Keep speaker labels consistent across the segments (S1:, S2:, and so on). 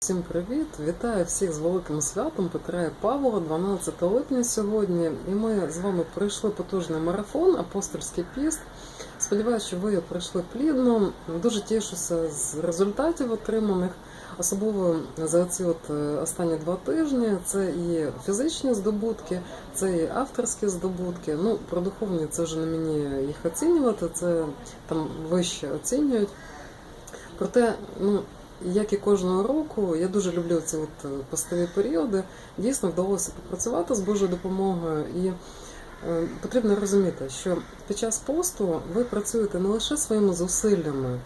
S1: Всім привіт! Вітаю всіх з великим святом Петра і Павла, 12 липня сьогодні. І ми з вами пройшли потужний марафон, апостольський піст. Сподіваюся, що ви пройшли плідно. Дуже тішуся з результатів отриманих, особливо за ці от е, останні два тижні. Це і фізичні здобутки, це і авторські здобутки. Ну, про духовні це вже не мені їх оцінювати, це там вище оцінюють. Проте, ну. Як і кожного року, я дуже люблю ці от е, постові періоди. Дійсно вдалося попрацювати з Божою допомогою, і е, потрібно розуміти, що під час посту ви працюєте не лише своїми зусиллями,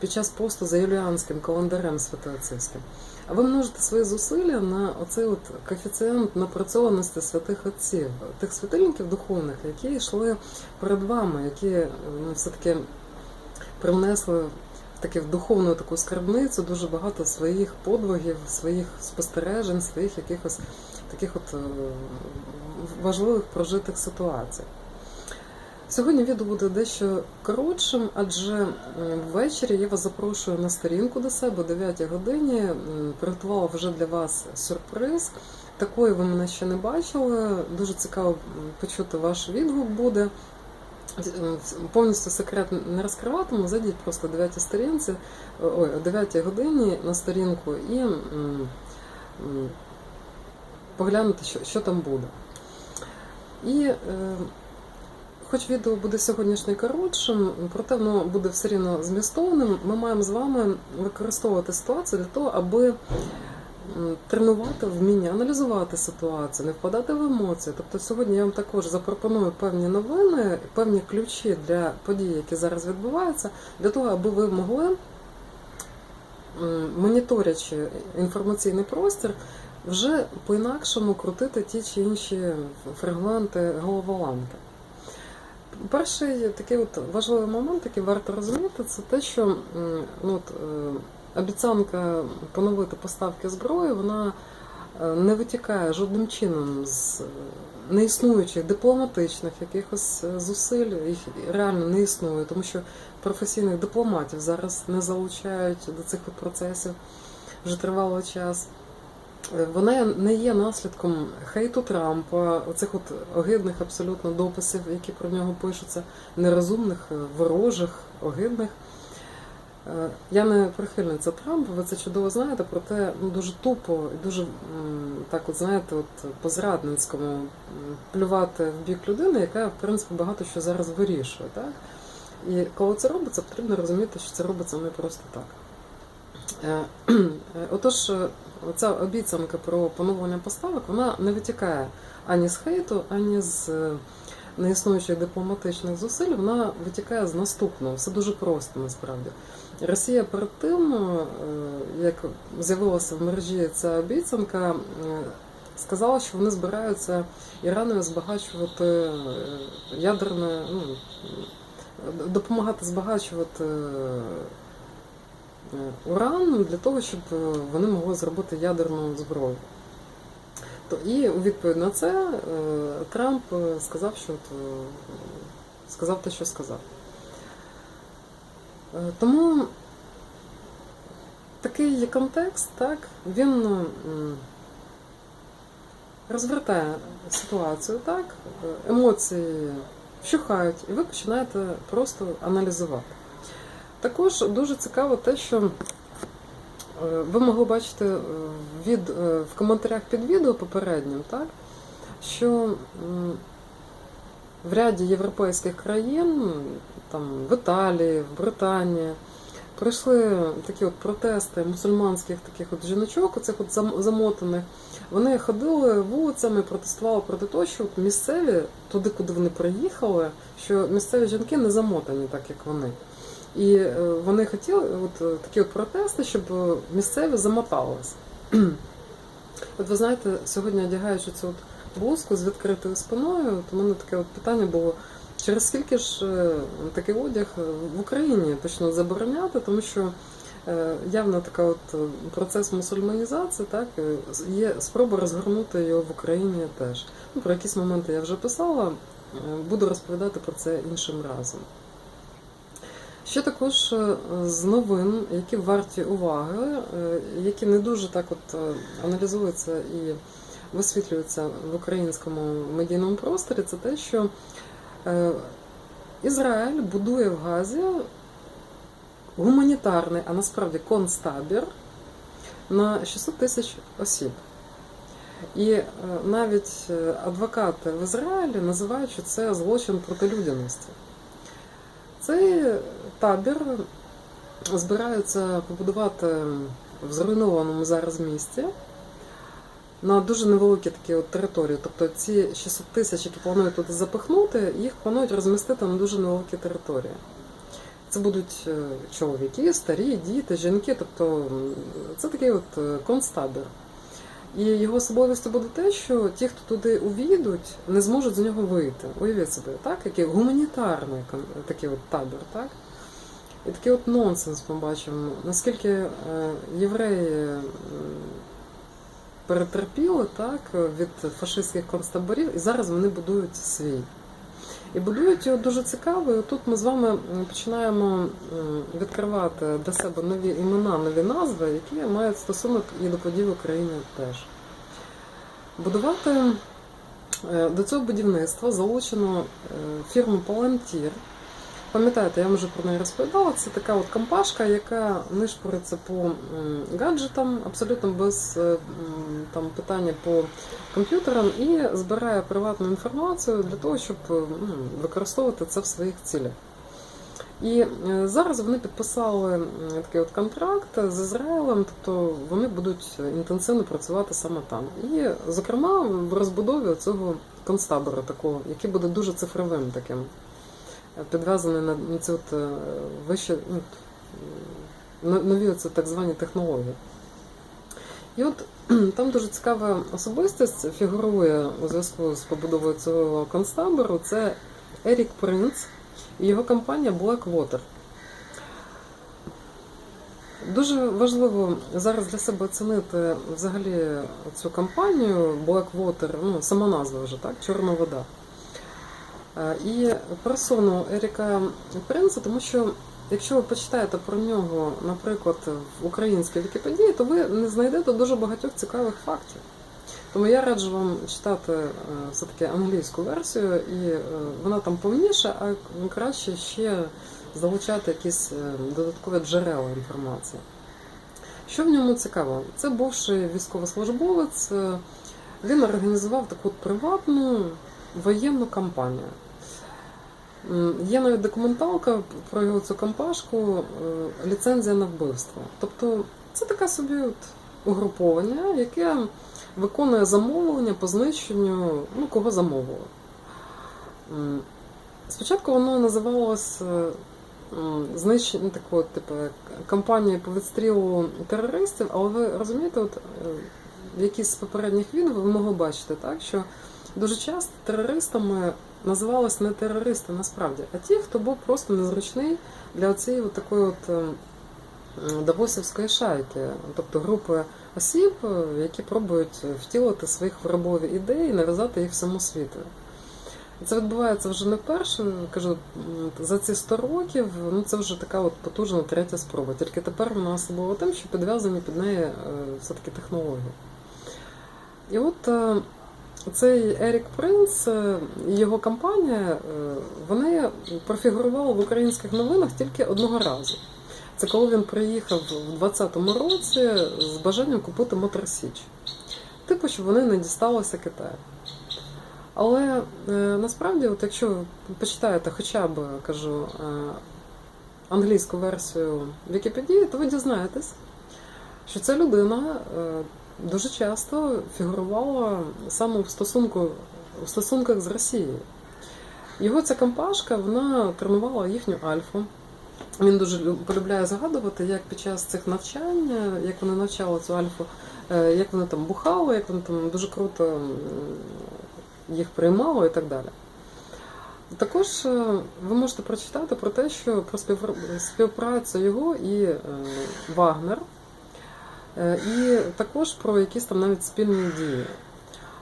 S1: під час посту за юліанським календарем святоотцівським, а ви множите свої зусилля на оцей от коефіцієнт напрацьованості святих отців, тих святильників духовних, які йшли перед вами, які е, ну, все-таки привнесли таки в духовну таку скарбницю дуже багато своїх подвигів, своїх спостережень, своїх якихось таких от е, важливих прожитих ситуацій. Сьогодні відео буде дещо коротшим, адже ввечері я вас запрошую на сторінку до себе о 9 годині. Приготувала вже для вас сюрприз. Такої ви мене ще не бачили. Дуже цікаво почути ваш відгук буде. Повністю секрет не розкриватиму, зайдіть просто о 9 сторінці, ой, о 9 годині на сторінку і поглянути, що, що там буде. І е, хоч відео буде сьогоднішнє коротшим, проте воно буде все рівно змістовним, ми маємо з вами використовувати ситуацію для того, аби тренувати вміння, аналізувати ситуацію, не впадати в емоції. Тобто сьогодні я вам також запропоную певні новини, певні ключі для подій, які зараз відбуваються, для того, аби ви могли, моніторячи інформаційний простір, вже по-інакшому крутити ті чи інші фрагменти головоломки. Перший такий от важливий момент, який варто розуміти, це те, що ну, от, е, обіцянка поновити поставки зброї, вона е, не витікає жодним чином з неіснуючих дипломатичних якихось е, зусиль, їх реально не існує, тому що професійних дипломатів зараз не залучають до цих процесів вже тривалий час. Е, Вона не є наслідком хейту Трампа, оцих от огидних абсолютно дописів, які про нього пишуться, нерозумних, ворожих, огидних. Е, Я не прихильниця Трампа, ви це чудово знаєте, проте ну, дуже тупо і дуже так, от знаєте, от по-зрадницькому плювати в бік людини, яка в принципі багато що зараз вирішує. Так? І коли це робиться, потрібно розуміти, що це робиться не просто так. Е, е, Отож, ця обіцянка про поновлення поставок вона не витікає ані з хейту, ані з неіснуючих дипломатичних зусиль. Вона витікає з наступного. Все дуже просто насправді. Росія перед тим, е, як з'явилася в мережі ця обіцянка, е, сказала, що вони збираються Іраною збагачувати е, ядерне, ну, допомагати збагачувати. уран для того, щоб вони могли зробити ядерну зброю. То і у відповідь на це Трамп сказав, що сказав те, що сказав. Е, Тому такий є контекст, так, він розвертає ситуацію, так, емоції вщухають, і ви починаєте просто аналізувати. Також дуже цікаво те, що е, ви могли бачити е, від, в коментарях під відео попереднім, так, що в ряді європейських країн, там, в Італії, в Британії, прийшли такі от протести мусульманських таких от жіночок, оцих от замотаних. Вони ходили вулицями, протестували проти того, що місцеві, туди, куди вони приїхали, що місцеві жінки не замотані так, як вони. І е, вони хотіли от е, такі от протести, щоб місцеві замоталися. От ви знаєте, сьогодні одягаючи цю от блузку з відкритою спиною, то в мене таке от питання було, через скільки ж е, такий одяг е, в Україні почнуть забороняти, тому що е, явно така от процес мусульманізації, так, є спроба розгорнути його в Україні теж. Ну, про якісь моменти я вже писала, буду розповідати про це іншим разом. Ще також з новин, які варті уваги, які не дуже так от аналізуються і висвітлюються в українському медійному просторі, це те, що е, Ізраїль будує в Газі гуманітарний, а насправді концтабір на 600 тисяч осіб. І е, навіть е, адвокати в Ізраїлі називають, що це злочин проти людяності. Цей табір збираються побудувати в зруйнованому зараз місті на дуже невеликій такій от території. Тобто ці 600 тисяч, які планують туди запихнути, їх планують розмістити на дуже невеликій території. Це будуть е, чоловіки, старі, діти, жінки. Тобто це такий от е, концтабір. І його особливістю буде те, що ті, хто туди увійдуть, не зможуть з нього вийти. Уявіть собі, так? Який гуманітарний такий от табір, так? І такий от нонсенс ми бачимо. Наскільки е, євреї перетерпіли так, від фашистських концтаборів, і зараз вони будують свій. І будують його дуже цікаво. І тут ми з вами починаємо відкривати для себе нові імена, нові назви, які мають стосунок і до подій в Україні теж. Будувати е, до цього будівництва залучено е, фірму Палантір. Пам'ятаєте, я вам вже про неї розповідала. Це така от компашка, яка нишпориться по гаджетам, абсолютно без е, там питання по комп'ютерам і збирає приватну інформацію для того, щоб е, ну, використовувати це в своїх цілях. І е, зараз вони підписали такий от контракт з Ізраїлем, тобто вони будуть інтенсивно працювати саме там. І, зокрема, в розбудові цього концтабору такого, який буде дуже цифровим таким, підв'язаний на ці от е, вище ну, нові оце так звані технології. І от там дуже цікава особистість фігурує у зв'язку з побудовою цього концтабору. Це Ерік Принц і його компанія Blackwater. Дуже важливо зараз для себе оцінити взагалі цю компанію Blackwater, ну, сама назва вже так, Чорна вода. І персону Еріка Принца, тому що якщо ви почитаєте про нього, наприклад, в українській Вікіпедії, то ви не знайдете дуже багатьох цікавих фактів. Тому я раджу вам читати е, все-таки англійську версію, і е, вона там повніша, а краще ще залучати якісь е, додаткові джерела інформації. Що в ньому цікаво? Це бувший військовослужбовець. Він організував таку приватну воєнну кампанію. Є навіть документалка про його цю компашку е, ліцензія на вбивство. Тобто це таке собі от угруповання, яке виконує замовлення по знищенню, ну, кого замовило. Спочатку воно називалось е, знищення такого, типу, як кампанія по відстрілу терористів, але ви розумієте, от е, в якійсь з попередніх відео ви могли бачити, так, що дуже часто терористами називались не терористи насправді, а ті, хто був просто незручний для цієї от такої от. е, Давосівської шайки, тобто групи осіб, е, які пробують втілити свої хворобові ідеї і нав'язати їх всьому світу. Це відбувається вже не вперше. Кажу, за ці 100 років ну це вже така от потужна третя спроба. Тільки тепер вона особливо тим, що підв'язані під неї е, все-таки технології. І от цей Ерік Принц е, і його компанія, е, вони профігурували в українських новинах тільки одного разу. Це коли він приїхав в 20-му році з бажанням купити Моторсіч. Типу, щоб вони не дісталися Китаю. Але е, насправді, от якщо ви почитаєте хоча б кажу англійську версію Вікіпедії, то ви дізнаєтесь, що ця людина дуже часто фігурувала саме в стосунку в стосунках з Росією. Його ця компашка вона тренувала їхню альфу. Він дуже полюбляє згадувати, як під час цих навчань, як вони навчали цю альфу, е, як вони там бухали, як вони там дуже круто їх приймало і так далі. Також е, ви можете прочитати про те, що про співпра- співпрацю його і е, Вагнер, і також про якісь там навіть спільні дії.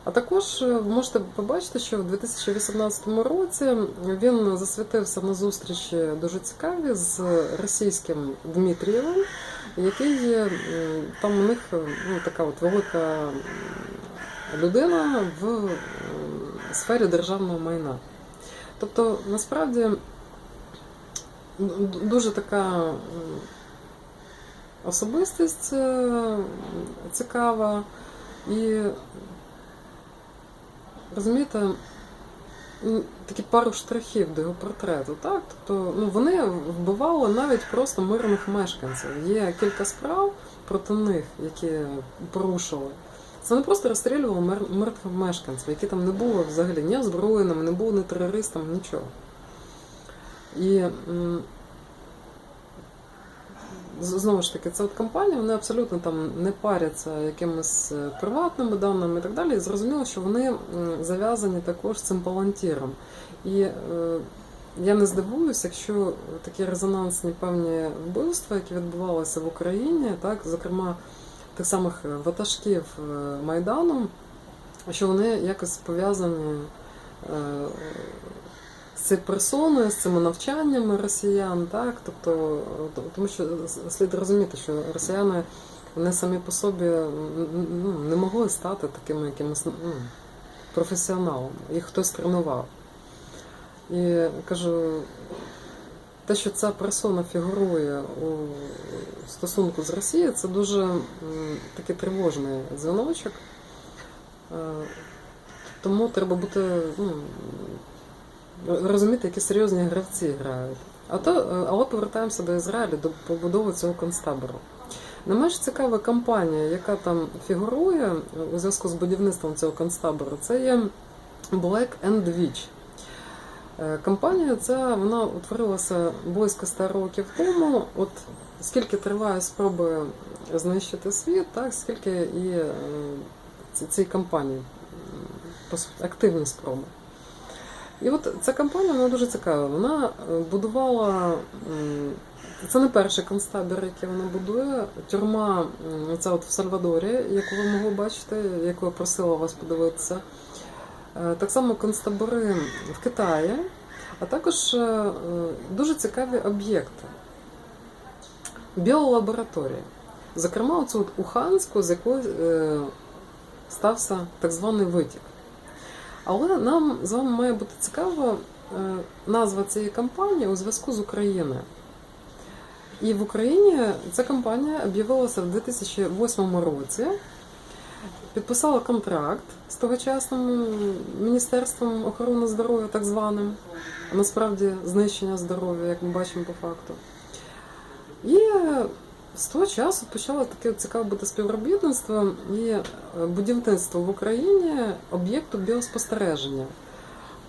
S1: А також е, ви можете побачити, що в 2018 році він засвітився на зустрічі дуже цікаві з російським Дмитрієвим, який там у них е, ну, така от велика людина в сфері державного майна. Тобто, насправді дуже така особистість е, цікава і розумієте, такі пару штрихів до його портрету, так? Тобто, ну, вони вбивали навіть просто мирних мешканців. Є кілька справ проти них, які порушили. Це не просто розстрілювали мир- мертвих мешканців, які там не були взагалі ні озброєними, не були ні терористами, нічого. І знову ж таки, це от компанія, вони абсолютно там не паряться якимись е, приватними даними і так далі. І зрозуміло, що вони зав'язані також цим палантіром. І е, я не здивуюся, якщо такі резонансні певні вбивства, які відбувалися в Україні, так, зокрема тих самих е, ватажків Майдану, що вони якось пов'язані з персоною, з цими навчаннями росіян, так? Тобто, е, тому що слід розуміти, що росіяни вони самі по собі ну, не могли стати такими якимось ну, професіоналами. Їх хтось тренував. І кажу, те, що ця персона фігурує у стосунку з Росією, це дуже такий тривожний дзвіночок. Е, Тому треба бути, ну, розуміти, які серйозні гравці грають. А то, е, але повертаємося до Ізраїлю, до побудови цього концтабору. Не менш цікава кампанія, яка там фігурує у зв'язку з будівництвом цього концтабору, це є Black and Witch. Е, Кампанія ця вона утворилася близько 100 років тому. От скільки триває спроби знищити світ, так скільки і е, цій кампанії активні спроби. І от ця кампанія вона дуже цікава. Вона е, будувала. Це не перший концтабір, який вона будує. Тюрма, ця от в Сальвадорі, яку ви могли бачити, яку я просила вас подивитися. Е, Так само концтабори в Китаї, а також е, дуже цікаві об'єкти. Біолабораторії. Зокрема, оцю от Уханську, з якої стався так званий витік. Але нам з вами має бути цікава е, назва цієї кампанії у зв'язку з Україною. І в Україні ця кампанія об'явилася в 2008 році. Підписала контракт з тогочасним Міністерством охорони здоров'я, так званим, а насправді знищення здоров'я, як ми бачимо по факту. І з того часу почало таке цікаве бути співробітництво і е, будівництво в Україні об'єкту біоспостереження,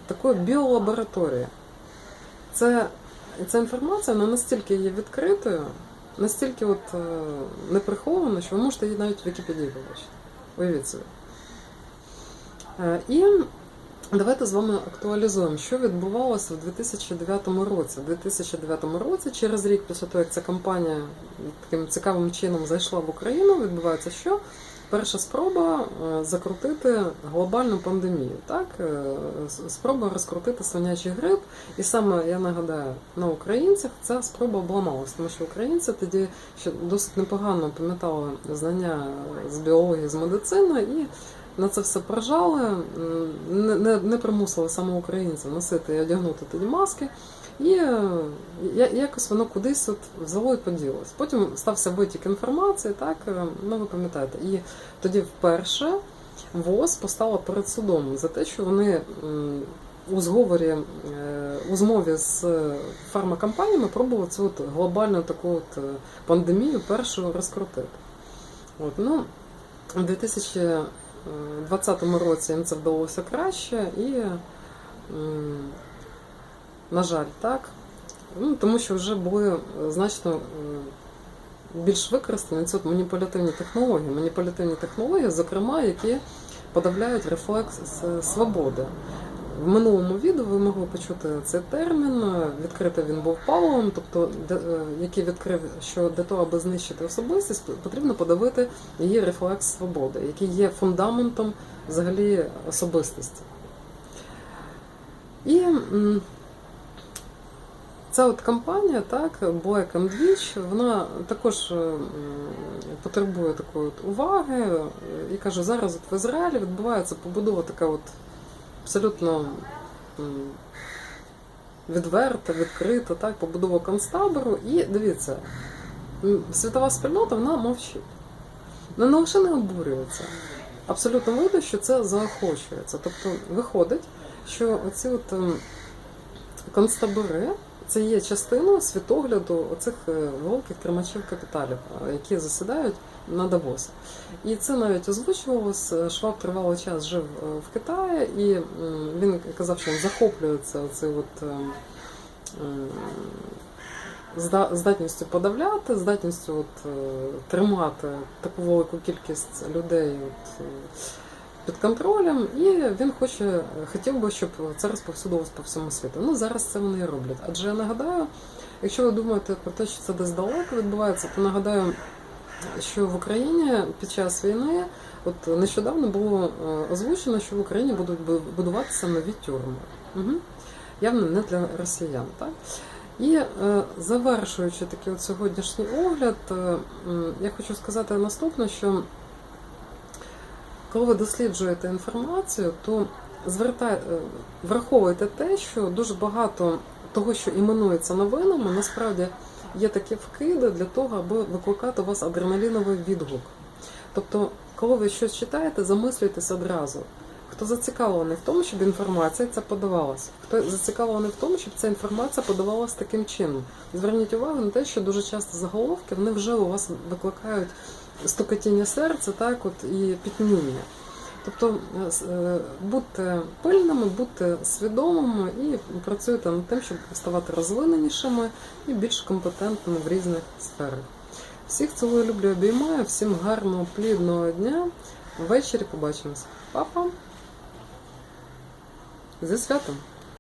S1: такої біолабораторії. Це, ця інформація вона настільки є відкритою, настільки от, е, неприхована, що ви можете її навіть в Вікіпедії побачити. Уявіть собі. Е, І давайте з вами актуалізуємо, що відбувалося в 2009 році. У 2009 році, через рік після того, як ця кампанія таким цікавим чином зайшла в Україну, відбувається що? Перша спроба е, закрутити глобальну пандемію, так? Е, Спроба розкрутити свинячий грип. І саме, я нагадаю, на українцях ця спроба обламалась, тому що українці тоді ще досить непогано пам'ятали знання з біології, з медицини і на це все прожали, не, не, не примусили саме українців носити і одягнути тоді маски. І е, якось воно кудись от взяло і поділось. Потім стався витік інформації, так, е, ну ви пам'ятаєте. І тоді вперше ВОЗ постала перед судом за те, що вони у зговорі, е, у змові з фармакомпаніями пробували цю от глобальну таку от е, пандемію першу розкрутити. От, ну, у 2020 році їм це вдалося краще і, на жаль, так. Ну, тому що вже були е, значно е, більш використані ці маніпулятивні технології. Маніпулятивні технології, зокрема, які подавляють рефлекс е, свободи. В минулому відео ви могли почути цей термін. Відкритий він був Павлом, тобто, е, який відкрив, що для того, аби знищити особистість, потрібно подавити її рефлекс свободи, який є фундаментом взагалі особистості. І ця от компанія, так, Black and Witch, вона також е, потребує такої от уваги. Е, І кажу, зараз от в Ізраїлі відбувається побудова така от абсолютно відверта, відкрита, так, побудова концтабору. І дивіться, світова спільнота вона мовчить. Вона не лише не обурюється. Абсолютно видно, що це заохочується. Тобто виходить, що оці от концтабори це є частиною світогляду оцих е, великих тримачів капіталів, е, які засідають на Давосі. І це навіть озвучувалось. Шваб тривалий час жив е, в Китаї, і він казав, що він захоплюється цим от. зда- здатністю подавляти, здатністю от, е, тримати таку велику кількість людей от, е, під контролем, і він хоче, хотів би, щоб це розповсюдилось по всьому світу. Ну зараз це вони і роблять. Адже я нагадаю, якщо ви думаєте про те, що це десь далеко відбувається, то нагадаю, що в Україні під час війни, от нещодавно було е, озвучено, що в Україні будуть будуватися нові тюрми. Угу. Явно не для росіян, так? І е, завершуючи такий от сьогоднішній огляд, е, я хочу сказати наступне, що коли ви досліджуєте інформацію, то звертай, е, враховуйте те, що дуже багато того, що іменується новинами, насправді є такі вкиди для того, аби викликати у вас адреналіновий відгук. Тобто, коли ви щось читаєте, замислюйтесь одразу. Хто зацікавлений в тому, щоб інформація ця подавалася? Хто зацікавлений в тому, щоб ця інформація подавалася таким чином? Зверніть увагу на те, що дуже часто заголовки вони вже у вас викликають стукотіння серця, так от і пітніння. Тобто е, е, будьте пильними, будьте свідомими і працюйте над тим, щоб ставати розвиненішими і більш компетентними в різних сферах. Всіх цілую, люблю, обіймаю, всім гарного, плідного дня. Ввечері побачимось. Па-па! Зі святом!